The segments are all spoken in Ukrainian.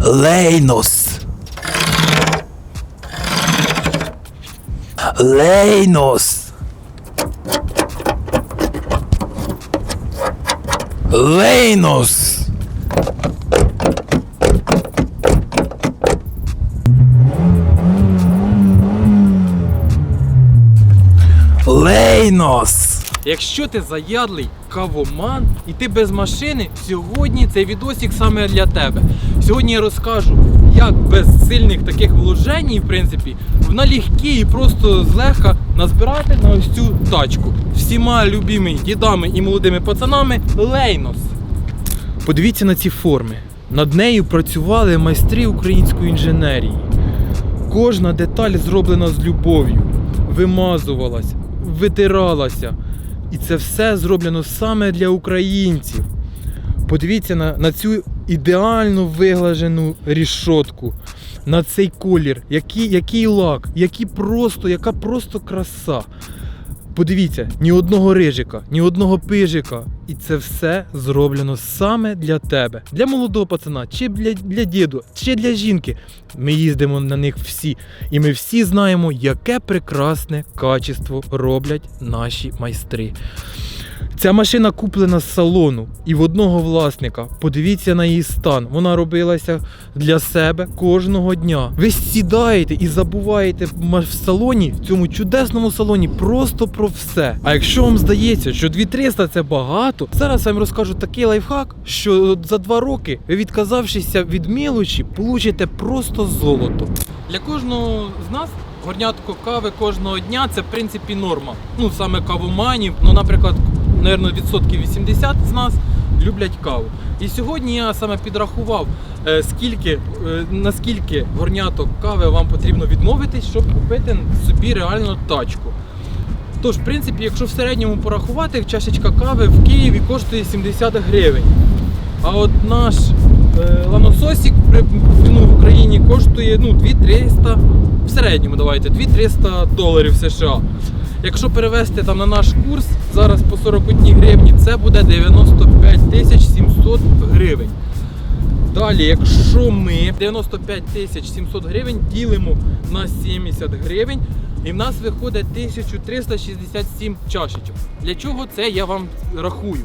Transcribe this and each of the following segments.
Лейнос. Лейнос. Лейнос. Лейнос. Якщо ти заядлий кавоман і ти без машини, сьогодні цей відосик саме для тебе. Сьогодні я розкажу, як без сильних таких вложень, в принципі, налегкі і просто злегка назбирати на ось цю тачку. Всіма любими дідами і молодими пацанами Лейнос. Подивіться на ці форми. Над нею працювали майстри української інженерії. Кожна деталь зроблена з любов'ю, вимазувалась, витиралася. І це все зроблено саме для українців. Подивіться на, на цю ідеально виглажену рішотку, на цей колір, який, який лак, який просто, яка просто краса. Подивіться, ні одного рижика, ні одного пижика. І це все зроблено саме для тебе, для молодого пацана, чи для, для діду, чи для жінки. Ми їздимо на них всі, і ми всі знаємо, яке прекрасне качество роблять наші майстри. Ця машина куплена з салону і в одного власника. Подивіться на її стан. Вона робилася для себе кожного дня. Ви сідаєте і забуваєте в салоні, в цьому чудесному салоні, просто про все. А якщо вам здається, що 2300 це багато, зараз я вам розкажу такий лайфхак, що за два роки ви відказавшися від мілочі, получите просто золото. Для кожного з нас горнятко кави кожного дня це в принципі норма. Ну саме кавоманів, ну, наприклад, наверно, відсотків 80 з нас люблять каву. І сьогодні я саме підрахував, е, скільки, е, наскільки горняток кави вам потрібно відмовитись, щоб купити собі реально тачку. Тож, в принципі, якщо в середньому порахувати, чашечка кави в Києві коштує 70 гривень. А от наш е, ланососик ну, в Україні коштує ну, 2300, в середньому давайте, 2300 доларів США. Якщо перевести там на наш курс, зараз по 41 гривні, це буде 95 тисяч 700 гривень. Далі, якщо ми 95 тисяч 700 гривень ділимо на 70 гривень, і в нас виходить 1367 чашечок. Для чого це я вам рахую?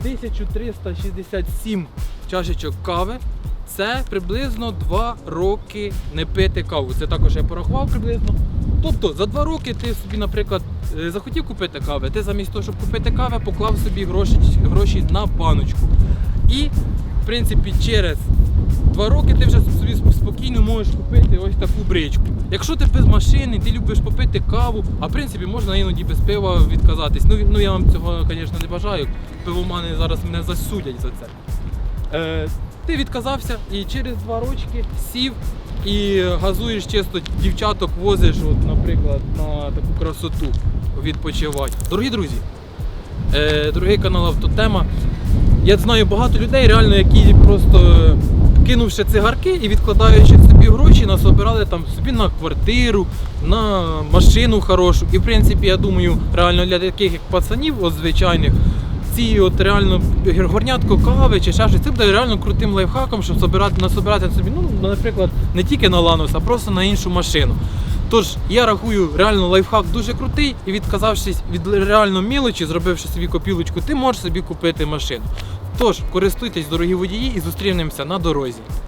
1367 чашечок кави. Це приблизно 2 роки не пити каву. Це також я порахував приблизно. Тобто за 2 роки ти собі, наприклад, е, захотів купити кави, ти замість того, щоб купити кави, поклав собі гроші, гроші на баночку. І, в принципі, через 2 роки ти вже собі спокійно можеш купити ось таку бричку. Якщо ти без машини, ти любиш попити каву, а в принципі можна іноді без пива відказатись. Ну, ну я вам цього, звісно, не бажаю. Пивомани зараз мене засудять за це. Е, ти відказався і через два рочки сів і газуєш чисто дівчаток возиш, от, наприклад, на таку красоту відпочивати. Дорогі друзі, е, дорогий канал Автотема. Я знаю багато людей, реально, які просто е, кинувши цигарки і відкладаючи собі гроші, насобирали там собі на квартиру, на машину хорошу. І в принципі, я думаю, реально для таких як пацанів, от звичайних, ці от реально горнятко кави чи ще це буде реально крутим лайфхаком, щоб собирати, насобирати собі, ну, наприклад, не тільки на ланус, а просто на іншу машину. Тож я рахую, реально лайфхак дуже крутий, і відказавшись від реально мілочі, зробивши собі копілочку, ти можеш собі купити машину. Тож користуйтесь, дорогі водії, і зустрінемося на дорозі.